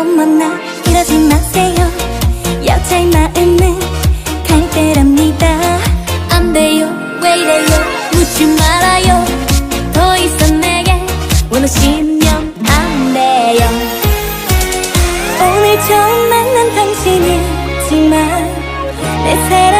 어머나 이러지 마세요. 여자의 마음은 갈대랍니다. 안 돼요 왜 이래요? 묻지 말아요. 더 이상 내게 원하시면 안 돼요. 오늘 처음 만난 당신이지만 내 사랑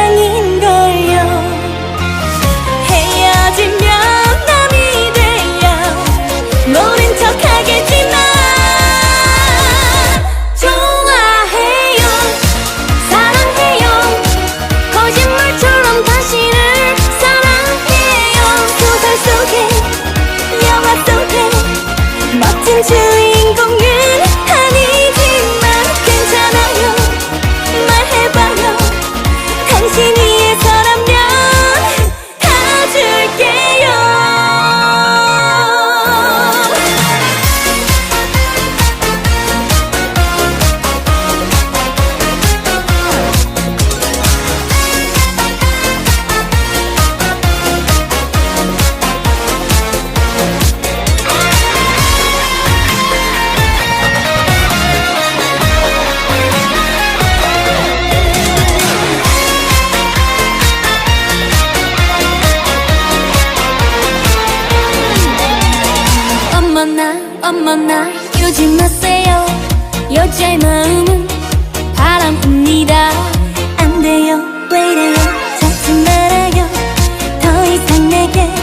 엄마나 어머나 요지 마세요. 여자의 마음은 바람입니다. 안 돼요 왜래요? 자지 말아요. 더 이상 내게